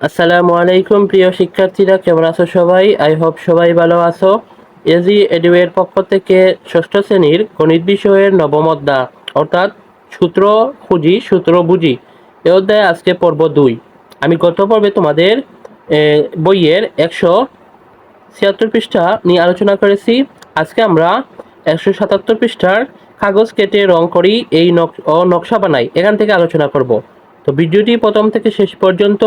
আসসালামু আলাইকুম, প্রিয় শিক্ষার্থীরা, কেমন আছো সবাই? আই হোপ সবাই ভালো আছো। এজি এডুয়ের পক্ষ থেকে ষষ্ঠ শ্রেণির গণিত বিষয়ের নবম অধ্যায়, অর্থাৎ সূত্র খুঁজি, সূত্র বুঝি, এ অধ্যায়ে আজকে পর্ব দুই। আমি গত পর্বে তোমাদের বইয়ের একশো ছিয়াত্তর পৃষ্ঠা নিয়ে আলোচনা করেছি। আজকে আমরা একশো সাতাত্তর পৃষ্ঠার কাগজ কেটে রং করি, এই নকশা বানাই। এখান থেকে আলোচনা করব। তো ভিডিওটি প্রথম থেকে শেষ পর্যন্ত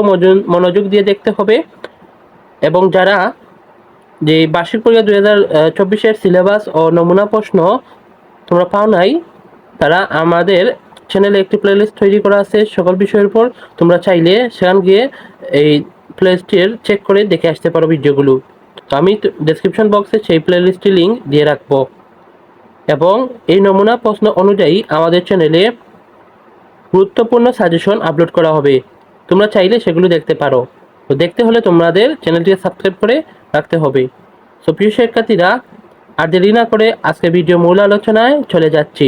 মনোযোগ দিয়ে দেখতে হবে। এবং যারা যে বার্ষিক পরীক্ষা দুই হাজার চব্বিশের সিলেবাস ও নমুনা প্রশ্ন তোমরা পাও নাই, তারা আমাদের চ্যানেলে একটি প্লেলিস্ট তৈরি করা আছে সকল বিষয়ের উপর। তোমরা চাইলে সেখান গিয়ে এই প্লেলিস্টের চেক করে দেখে আসতে পারো ভিডিওগুলো। তো আমি ডেসক্রিপশন বক্সে সেই প্লেলিস্টের লিঙ্ক দিয়ে রাখব। এবং এই নমুনা প্রশ্ন অনুযায়ী আমাদের চ্যানেলে গুরুত্বপূর্ণ সাজেশন আপলোড করা হবে। তোমরা চাইলে সেগুলো দেখতে পারো। তো দেখতে হলে তোমাদের চ্যানেলটিকে সাবস্ক্রাইব করে রাখতে হবে। সো প্রিয় শিক্ষার্থীরা, আর দেরি না করে আজকে ভিডিও মূল আলোচনায় চলে যাচ্ছি।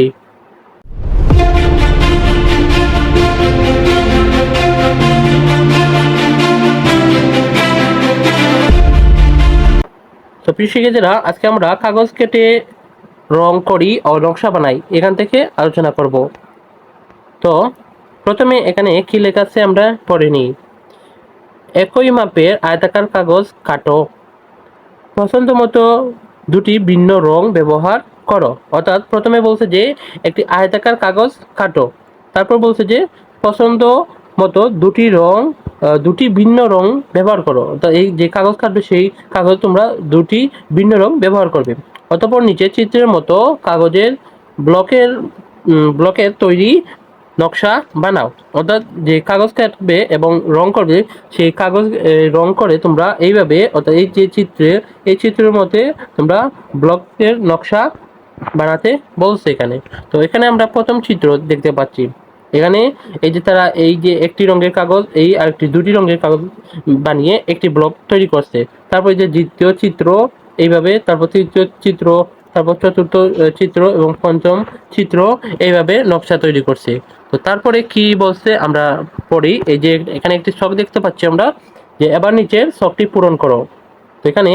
তো প্রিয় শিক্ষার্থীরা, আজকে আমরা কাগজ কেটে রং করি ও নকশা বানাই। এখান থেকে আলোচনা করব। তো প্রথমে এখানে কি লেখা আছে আমরা পড়ে নিই। একই মাপের আয়তাকার কাগজ কাটো। পছন্দ মতো দুটি ভিন্ন রং ব্যবহার করো। অর্থাৎ প্রথমে বলছে যে একটি আয়তাকার কাগজ কাটো। তারপর বলছে যে পছন্দ মতো দুটি রং দুটি ভিন্ন রং ব্যবহার করো। অর্থাৎ এই যে কাগজ কাটবে সেই কাগজ তোমরা দুটি ভিন্ন রং ব্যবহার করবে। অতপর নিচে চিত্রের মতো কাগজের ব্লকের ব্লকের তৈরি নকশা বানাও। অর্থাৎ যে কাগজ কাটবে এবং রং করবে, সেই কাগজ রং করে তোমরা এইভাবে, অর্থাৎ এই যে চিত্রে, এই চিত্রের মধ্যে তোমরা ব্লকের নকশা বানাতে বলছে এখানে। তো এখানে আমরা প্রথম চিত্র দেখতে পাচ্ছি। এখানে এই যে তারা এই যে একটি রঙের কাগজ, এই আর একটি দুটি রঙের কাগজ বানিয়ে একটি ব্লক তৈরি করছে। তারপর যে দ্বিতীয় চিত্র, এইভাবে, তারপর তৃতীয় চিত্র, তারপর চতুর্থ চিত্র এবং পঞ্চম চিত্র এইভাবে নকশা তৈরি করছে। তো তারপরে কি বলছে, আমরা পড়ি, এই যে এখানে একটি ছক দেখতে পাচ্ছি আমরা, যে এবার নিচের ছকটি পূরণ করো। তো এখানে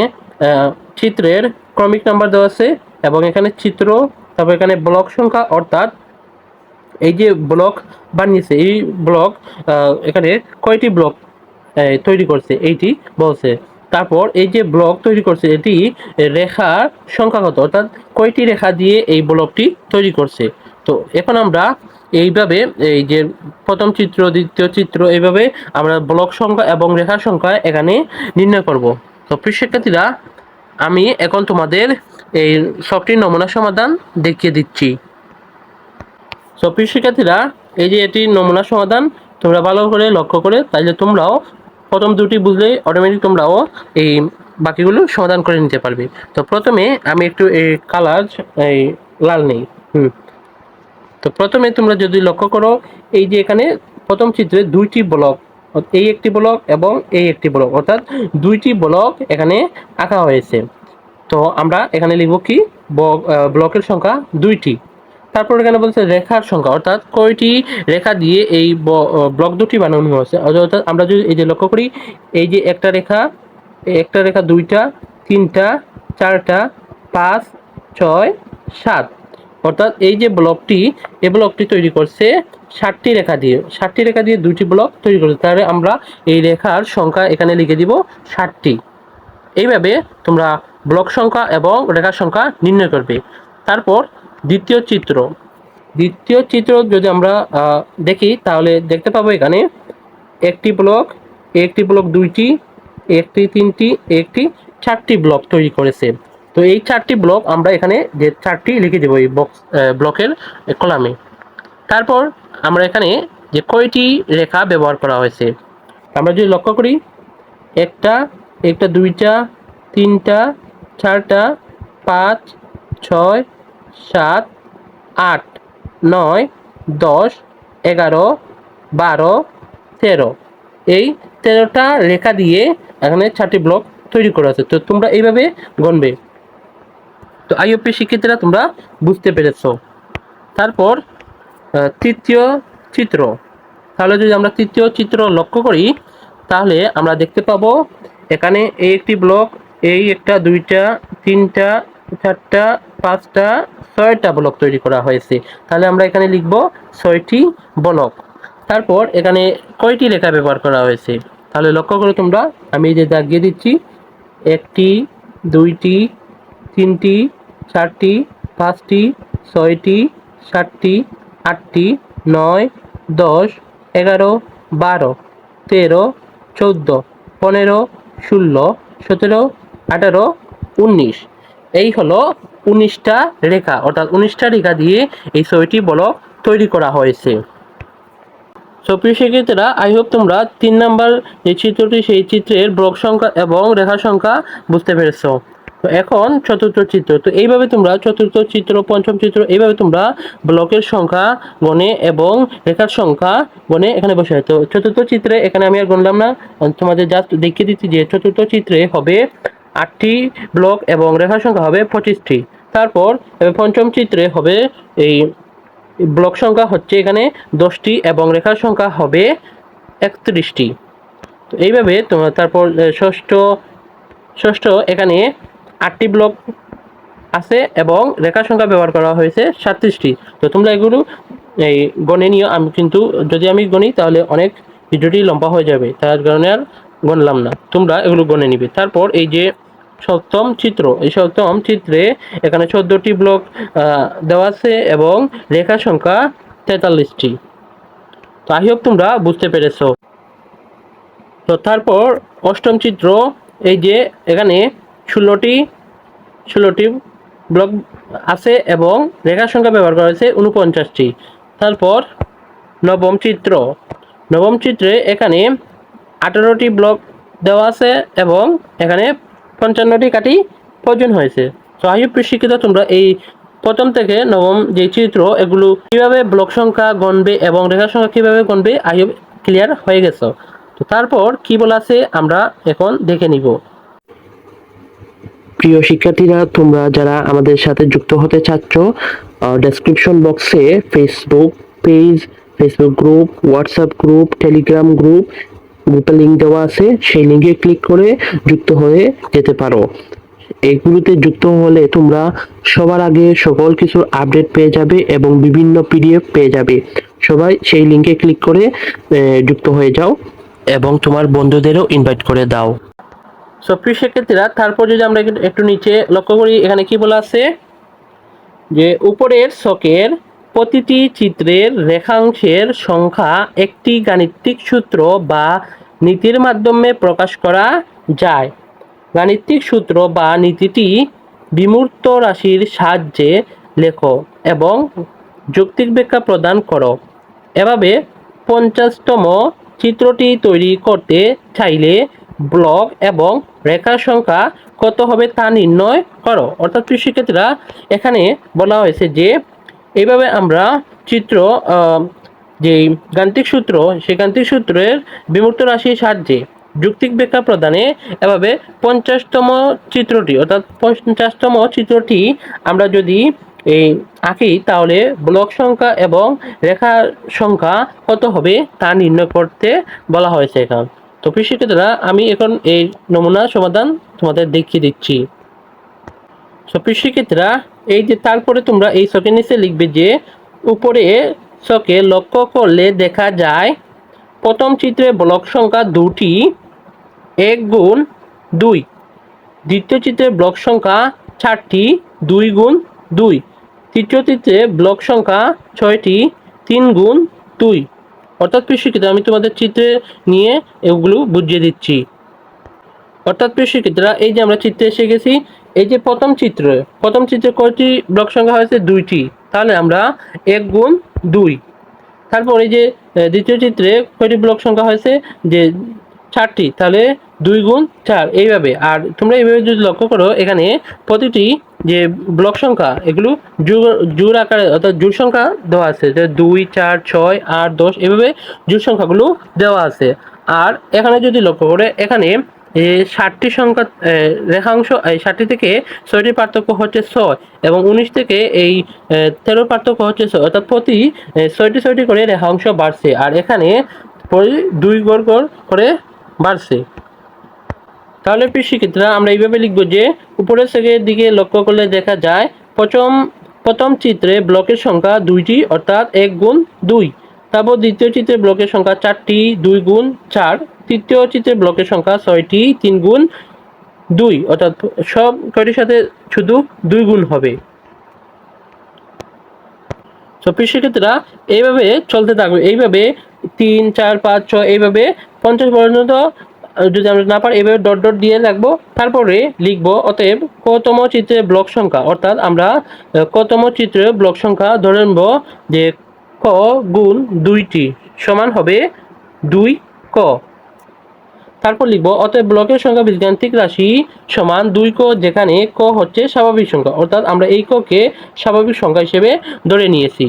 চিত্রের ক্রমিক নাম্বার দেওয়া আছে, এবং এখানে চিত্র, তারপর এখানে ব্লক সংখ্যা, অর্থাৎ এই যে ব্লক বানিয়েছে, এই ব্লক এখানে কয়টি ব্লক তৈরি করছে, এইটি বলছে। তারপর এই যে ব্লক তৈরি করছে, এটি রেখার সংখ্যাগত, অর্থাৎ কয়টি রেখা দিয়ে এই ব্লকটি তৈরি করছে। তো এখন আমরা এইভাবে এই যে প্রথম চিত্র, দ্বিতীয় চিত্র, এইভাবে আমরা ব্লক সংখ্যা এবং রেখার সংখ্যা এখানে নির্ণয় করব। তো প্রিয় শিক্ষার্থীরা, আমি এখন তোমাদের এই সবটির নমুনা সমাধান দেখিয়ে দিচ্ছি। সো প্রিয় শিক্ষার্থীরা, এই যে এটি নমুনা সমাধান, তোমরা ভালো করে লক্ষ্য করে, তাইলে তোমরাও প্রথম দুটি বুঝলে অটোমেটিক তোমরাও এই বাকিগুলো সমাধান করে নিতে পারবে। তো প্রথমে আমি একটু এই কালার এই লাল নেই, হুম। তো প্রথমে তোমরা যদি লক্ষ্য করো, এই যে এখানে প্রথম চিত্রে দুইটি ব্লক, এই একটি ব্লক এবং এই একটি ব্লক, অর্থাৎ দুইটি ব্লক এখানে আঁকা হয়েছে। তো আমরা এখানে লিখব কি? ব্লকের সংখ্যা দুইটি। তারপর এখানে বলছে রেখার সংখ্যা, অর্থাৎ কয়টি রেখা দিয়ে এই ব্লক দুটি বানানো হয়েছে। অর্থাৎ আমরা যদি এই যে লক্ষ্য করি, এই যে একটা রেখা একটা রেখা দুইটা, তিনটা, চারটা, পাঁচ, ছয়, সাত। অর্থাৎ এই যে ব্লকটি এই ব্লকটি তৈরি করছে ষাটটি রেখা দিয়ে। ষাটটি রেখা দিয়ে দুটি ব্লক তৈরি করছে। তাহলে আমরা এই রেখার সংখ্যা এখানে লিখে দিব ষাটটি। এইভাবে তোমরা ব্লক সংখ্যা এবং রেখার সংখ্যা নির্ণয় করবে। তারপর দ্বিতীয় চিত্র। দ্বিতীয় চিত্র যদি আমরা দেখি, তাহলে দেখতে পাবো এখানে একটি ব্লক একটি ব্লক দুইটি, একটি তিনটি, একটি চারটি ব্লক তৈরি করেছে। তো এই চারটি ব্লক আমরা এখানে যে চারটি লিখে দেবো, এই বক্স ব্লকের কলামে তারপর আমরা এখানে যে কয়টি রেখা ব্যবহার করা হয়েছে, আমরা যদি লক্ষ্য করি, একটা একটা দুইটা, তিনটা, চারটা, পাঁচ, ছয়, সাত, আট, নয়, দশ, এগারো, বারো, তেরো। এই তেরোটা রেখা দিয়ে এখানে চারটি ব্লক তৈরি করা আছে তো তোমরা এইভাবে গণবে। তো আইওপি শিক্ষার্থীরা তোমরা বুঝতে পেরেছ। তারপর তৃতীয় চিত্র। তাহলে যদি আমরা তৃতীয় চিত্র লক্ষ্য করি, তাহলে আমরা দেখতে পাবো, এখানে এই একটি ব্লক, এই একটা, দুইটা, তিনটা, চারটা, পাঁচটা, ছয়টা ব্লক তৈরি করা হয়েছে। তাহলে আমরা এখানে লিখব ছয়টি ব্লক। তারপর এখানে কয়টি লেখা ব্যবহার করা হয়েছে? তাহলে লক্ষ্য করো তোমরা, আমি যে দাগিয়ে দিচ্ছি, একটি, দুইটি তিনটি, চারটি, পাঁচটি, ছয়টি, সাতটি, আটটি, নয়, দশ, এগারো, বারো, তেরো, চৌদ্দো, পনেরো, ষোলো, সতেরো, আঠারো, উনিশ। এই হলো উনিশটা রেখা, অর্থাৎ উনিশটা রেখা দিয়ে এই ছয়টি ব্লক তৈরি করা হয়েছে। সো প্রিয় শিক্ষার্থীরা আই হোপ তোমরা তিন নাম্বার যে চিত্রটি, সেই চিত্রের ব্লক সংখ্যা এবং রেখা সংখ্যা বুঝতে পেরেছ। তো এখন চতুর্থ চিত্র। তো এইভাবে তোমরা চতুর্থ চিত্র, পঞ্চম চিত্র, এইভাবে তোমরা ব্লকের সংখ্যা, গণে এবং রেখার সংখ্যা, গণে এখানে বসে তো চতুর্থ চিত্রে এখানে আমি আর গণলাম না। তোমাদের জাস্ট দেখিয়ে দিচ্ছি যে চতুর্থ চিত্রে হবে আটটি ব্লক এবং রেখার সংখ্যা হবে পঁচিশটি। তারপর পঞ্চম চিত্রে হবে এই ব্লক সংখ্যা হচ্ছে এখানে দশটি এবং রেখার সংখ্যা হবে একত্রিশটি। তো এইভাবে তোমার তারপর ষষ্ঠ ষষ্ঠ এখানে আটটি ব্লক আছে এবং রেখার সংখ্যা ব্যবহার করা হয়েছে সাতত্রিশটি। তো তোমরা এগুলো, এই গণে নিও। আমি কিন্তু, যদি আমি গণি, তাহলে অনেক ভিডিওটি লম্বা হয়ে যাবে। তার কারণে আর গণলাম না। তোমরা এগুলো গণে নিবে। তারপর এই যে সপ্তম চিত্র, এই সপ্তম চিত্রে এখানে চোদ্দোটি ব্লক দেওয়া আছে এবং রেখার সংখ্যা তেতাল্লিশটি। তো আই হোপ তোমরা বুঝতে পেরেছ। তো তারপর অষ্টম চিত্র, এই যে এখানে ষোলোটি ষোলোটি ব্লক আছে এবং রেখার সংখ্যা ব্যবহার করা হয়েছে উনপঞ্চাশটি তারপর নবম চিত্র। নবম চিত্রে এখানে আঠারোটি ব্লক দেওয়া আছে এবং এখানে পঞ্চান্নটি কাটি প্রয়োজন হয়েছে। তো আইয়ুব শিক্ষিত, তোমরা এই প্রথম থেকে নবম যে চিত্র, এগুলো কীভাবে ব্লক সংখ্যা গণবে এবং রেখার সংখ্যা কীভাবে গণবে, আইয়ুব ক্লিয়ার হয়ে গেছো। তো তারপর কি বলা আছে, আমরা এখন দেখে নিব। প্রিয় শিক্ষার্থীরা, তোমরা যারা আমাদের সাথে যুক্ত হতে চাচ্ছ ডেসক্রিপশন বক্সে Facebook page Facebook group WhatsApp group Telegram group গ্রুপের লিঙ্ক দেওয়া আছে। সেই লিঙ্কে ক্লিক করে যুক্ত হয়ে যেতে পারো। এগুলোতে যুক্ত হলে তোমরা সবার আগে সকল কিছুর আপডেট পেয়ে যাবে এবং বিভিন্ন পিডিএফ পেয়ে যাবে। সবাই সেই লিঙ্কে ক্লিক করে যুক্ত হয়ে যাও এবং তোমার বন্ধুদেরও ইনভাইট করে দাও। সো প্রিয় শিক্ষার্থীরা তারপর যদি আমরা একটু- নিচে লক্ষ্য করি, এখানে কি বলা আছে? যে উপরের শকের প্রতিটি চিত্রের রেখাংশের সংখ্যা একটি গাণিতিক সূত্র বা নীতির মাধ্যমে প্রকাশ করা যায়। গাণিতিক সূত্র বা নীতিটি বিমূর্ত রাশির সাহায্যে লেখো এবং যৌক্তিক ব্যাখ্যা প্রদান করো। এভাবে পঞ্চাশতম চিত্রটি তৈরি করতে চাইলে ব্লক এবং রেখার সংখ্যা কত হবে তা নির্ণয় করো। অর্থাৎ শিক্ষার্থীরা এখানে বলা হয়েছে যে এইভাবে আমরা চিত্র আহ, যে গাণিতিক সূত্র সেই গান্তিক সূত্রের বিমূর্ত রাশির সাহায্যে যুক্তিক ব্যাখ্যা প্রদানে এভাবে পঞ্চাশতম চিত্রটি অর্থাৎ পঞ্চাশতম চিত্রটি আমরা যদি এই আঁকি তাহলে ব্লক সংখ্যা এবং রেখা সংখ্যা কত হবে তা নির্ণয় করতে বলা হয়েছে এখন। তো শিক্ষার্থীরা আমি এখন এই নমুনা সমাধান তোমাদের দেখিয়ে দিচ্ছি। তো শিক্ষার্থীরা এই যে তারপরে তোমরা এই শখের নিচে লিখবে যে, উপরে শখে লক্ষ্য করলে দেখা যায়, প্রথম চিত্রে ব্লক সংখ্যা দুটি, এক গুণ দুই। দ্বিতীয় চিত্রে ব্লক সংখ্যা চারটি, দুই গুণ দুই। তৃতীয় চিত্রে ব্লক সংখ্যা ছয়টি, তিন গুণ দুই। অর্থাৎ প্রিয় শিক্ষিত, আমি তোমাদের চিত্রে নিয়ে এগুলো বুঝিয়ে দিচ্ছি। অর্থাৎ প্রিয় শিক্ষিতরা এই যে আমরা চিত্রে এসে গেছি, এই যে প্রথম চিত্র, প্রথম চিত্রে কয়টি ব্লক সংখ্যা হয়েছে? দুইটি। তাহলে আমরা এক গুণ দুই। তারপর এই যে দ্বিতীয় চিত্রে কয়টি ব্লক সংখ্যা হয়েছে? যে চারটি। তাহলে দুই গুণ চার, এইভাবে। আর তোমরা এইভাবে যদি লক্ষ্য করো, এখানে প্রতিটি যে ব্লক সংখ্যা, এগুলো জোর আকারে, অর্থাৎ জোর সংখ্যা দেওয়া আছে। যে দুই, চার, ছয়, আট, দশ, এভাবে জোর সংখ্যাগুলো দেওয়া আছে। আর এখানে যদি লক্ষ্য করে, এখানে ষাটটি সংখ্যা রেখাংশ এই ষাটটি থেকে ছয়টি পার্থক্য হচ্ছে ছয় এবং উনিশ থেকে এই তেরো পার্থক্য হচ্ছে ছয়। অর্থাৎ প্রতি ছয়টি ছয়টি করে রেখাংশ বাড়ছে। আর এখানে দুই গড় গড় করে বাড়ছে। তাহলে প্রিয় শিক্ষার্থীরা আমরা এইভাবে লিখব যে, উপরের থেকে দিকে লক্ষ্য করলে দেখা যায়, প্রথম প্রথম চিত্রে ব্লকের সংখ্যা দুইটি, অর্থাৎ এক গুণ দুই। তারপর দ্বিতীয় চিত্রে ব্লকের সংখ্যা চারটি, দুই গুণ চার। তৃতীয় চিত্রে ব্লকের সংখ্যা ছয়টি, তিন গুণ দুই। অর্থাৎ সব কয়টির সাথে শুধু দুই গুণ হবে। তো শিক্ষার্থীরা এইভাবে চলতে থাকবে। এইভাবে তিন, চার, পাঁচ, ছয়, এইভাবে পঞ্চাশ পর্যন্ত যদি আমরা না পারি এইভাবে ডট ডট দিয়ে রাখব। তারপরে লিখব, অতএব কতম চিত্রের ব্লক সংখ্যা। অর্থাৎ আমরা কতম চিত্রের ব্লক সংখ্যা ধরে নেব যে ক গুণ দুইটি সমান হবে দুই ক। তারপর লিখব, অতএব ব্লকের সংখ্যা বীজগাণিতিক রাশি সমান দুই ক, যেখানে ক হচ্ছে স্বাভাবিক সংখ্যা। অর্থাৎ আমরা এই ককে স্বাভাবিক সংখ্যা হিসেবে ধরে নিয়েছি।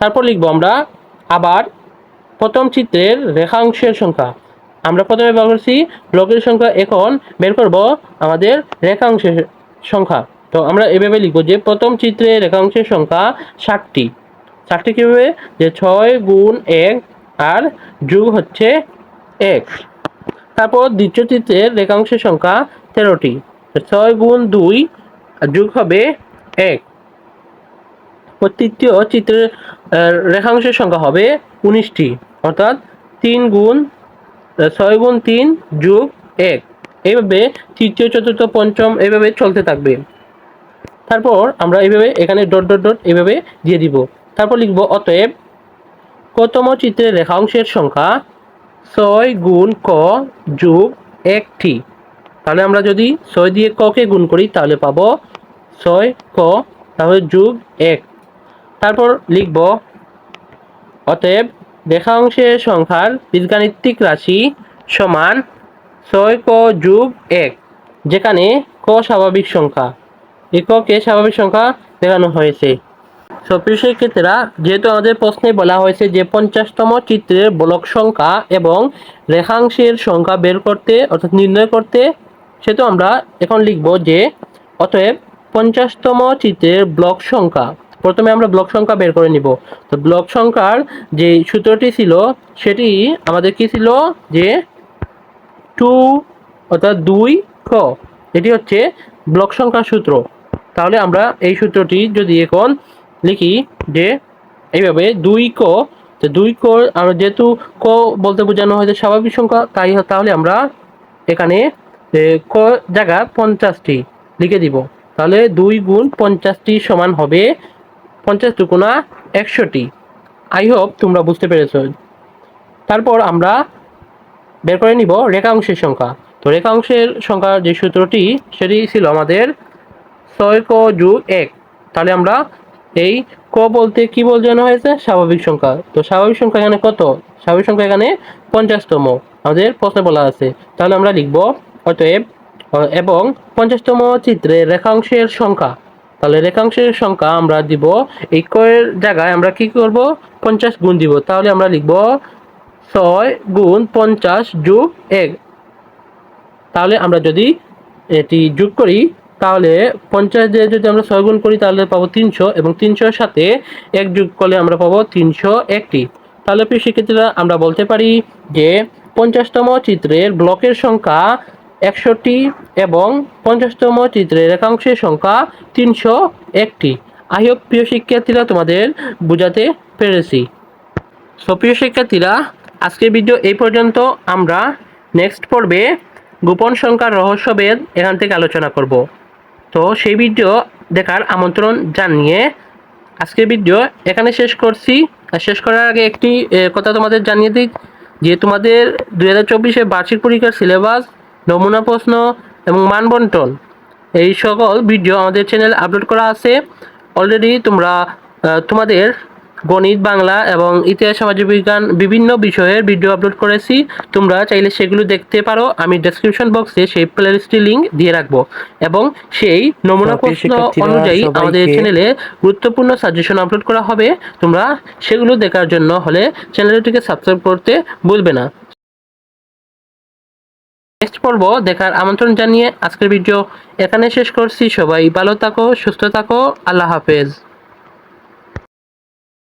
তারপর লিখব আমরা আবার প্রথম চিত্রের রেখাংশের সংখ্যা। আমরা প্রথমে বের করছি ব্লকের সংখ্যা, এখন বের করব আমাদের রেখাংশের সংখ্যা। তো আমরা এভাবে লিখব যে প্রথম চিত্রে রেখাংশের সংখ্যা ষাটটি। ষাটটি কীভাবে? যে ছয় গুণ এক আর যুগ হচ্ছে এক। তারপর দ্বিতীয় চিত্রের রেখাংশের সংখ্যা তেরোটি। ছয় গুণ দুই যোগ হবে এক। তৃতীয় চিত্রের রেখাংশের সংখ্যা হবে উনিশটি। অর্থাৎ তিন গুণ ছয় গুণ তিন যোগ এক। এইভাবে তৃতীয়, চতুর্থ, পঞ্চম এইভাবে চলতে থাকবে। তারপর আমরা এইভাবে এখানে ডট ডট ডট এইভাবে দিয়ে দিব। তারপর লিখব, অতএব কতম চিত্রের রেখাংশের সংখ্যা ছয় গুণ ক যোগ একটি। তাহলে আমরা যদি ছয় দিয়ে ককে গুণ করি, তাহলে পাবো ছয় ক, তাহলে যোগ এক। তারপর লিখব, অতএব রেখাংশের সংখ্যার বীজগাণিতিক রাশি সমান ছয় ক যুগ এক, যেখানে ক স্বাভাবিক সংখ্যা। এককে স্বাভাবিক সংখ্যা দেখানো হয়েছে। সপ্রিয় শিক্ষার্থীরা, যেহেতু আমাদের প্রশ্নে বলা হয়েছে যে পঞ্চাশতম চিত্রের ব্লক সংখ্যা এবং রেখাংশের সংখ্যা বের করতে অর্থাৎ নির্ণয় করতে, সেহেতু আমরা এখন লিখব যে অতএব পঞ্চাশতম চিত্রের ব্লক সংখ্যা প্রথমে আমরা ব্লক সংখ্যা বের করে নিব। তো ব্লক সংখ্যার যে সূত্রটি ছিল, সেটি আমাদের কি ছিল? যে টু অর্থাৎ দুই ক এটি হচ্ছে ব্লক সংখ্যার সূত্র। তাহলে আমরা এই সূত্রটি যদি এখন লিখি যে এইভাবে দুই ক, তো দুই ক, আমরা যেহেতু ক বলতে বোঝানো হয়েছে স্বাভাবিক সংখ্যা, তাই তাহলে আমরা এখানে ক জায়গা পঞ্চাশটি লিখে দিব। তাহলে দুই গুণ পঞ্চাশটি সমান হবে পঞ্চাশ দুগুণা একশোটি আই হোপ তোমরা বুঝতে পেরেছ। তারপর আমরা বের করে নিব রেখাংশের সংখ্যা। তো রেখাংশের সংখ্যার যে সূত্রটি, সেটি ছিল আমাদের ছয় ক যোগ এক। তাহলে আমরা এই ক বলতে কি বোঝানো হয়েছে? স্বাভাবিক সংখ্যা। তো স্বাভাবিক সংখ্যা এখানে কত? স্বাভাবিক সংখ্যা এখানে পঞ্চাশতম। আমাদের প্রশ্নে বলা আছে। তাহলে আমরা লিখব অতএব, এবং পঞ্চাশতম চিত্রে রেখাংশের সংখ্যা। তাহলে রেখাংশের সংখ্যা আমরা দিব এই কয়ের জায়গায় আমরা কি করব? পঞ্চাশ গুণ দিব। তাহলে আমরা লিখব ছয় গুণ পঞ্চাশ যোগ এক। তাহলে আমরা যদি এটি যোগ করি, তাহলে পঞ্চাশ দিয়ে যদি আমরা ছয় গুণ করি, তাহলে পাবো তিনশো এবং তিনশোর সাথে এক যোগ করলে আমরা পাবো তিনশো একটি। তাহলে প্রিয় শিক্ষার্থীরা, আমরা বলতে পারি যে পঞ্চাশতম চিত্রের ব্লকের সংখ্যা একশোটি এবং পঞ্চাশতম চিত্রের রেখাংশের সংখ্যা তিনশো একটি। আই হোপ প্রিয় শিক্ষার্থীরা তোমাদের বোঝাতে পেরেছি। সো প্রিয় শিক্ষার্থীরা, আজকের ভিডিও এই পর্যন্ত। আমরা নেক্সট পর্বে গোপন সংখ্যার রহস্যভেদ এখান থেকে আলোচনা করব। তো সেই ভিডিও দেখার আমন্ত্রণ জানিয়ে আজকের ভিডিও এখানে শেষ করছি। আর শেষ করার আগে একটি কথা তোমাদের জানিয়ে দিই যে তোমাদের দু হাজার চব্বিশে বার্ষিক পরীক্ষার সিলেবাস নমুনা প্রশ্ন এবং মানবন্টন। এই সকল ভিডিও আমাদের চ্যানেলে আপলোড করা আছে। অলরেডি তোমরা তোমাদের গণিত বাংলা এবং ইতিহাস সামাজিক বিজ্ঞান বিভিন্ন বিষয়ের ভিডিও আপলোড করেছি। তোমরা চাইলে সেগুলো দেখতে পারো। আমি ডেসক্রিপশন বক্সে সেই প্লেলিস্টটি লিঙ্ক দিয়ে রাখব। এবং সেই নমুনা প্রশ্ন অনুযায়ী আমাদের চ্যানেলে গুরুত্বপূর্ণ সাজেশন আপলোড করা হবে। তোমরা সেগুলো দেখার জন্য হলে চ্যানেলটিকে সাবস্ক্রাইব করতে ভুলবে না। নেক্সট পর্ব দেখার আমন্ত্রণ জানিয়ে আজকের ভিডিও এখানে শেষ করছি। সবাই ভালো থাকো, সুস্থ থাকো, আল্লাহ হাফেজ।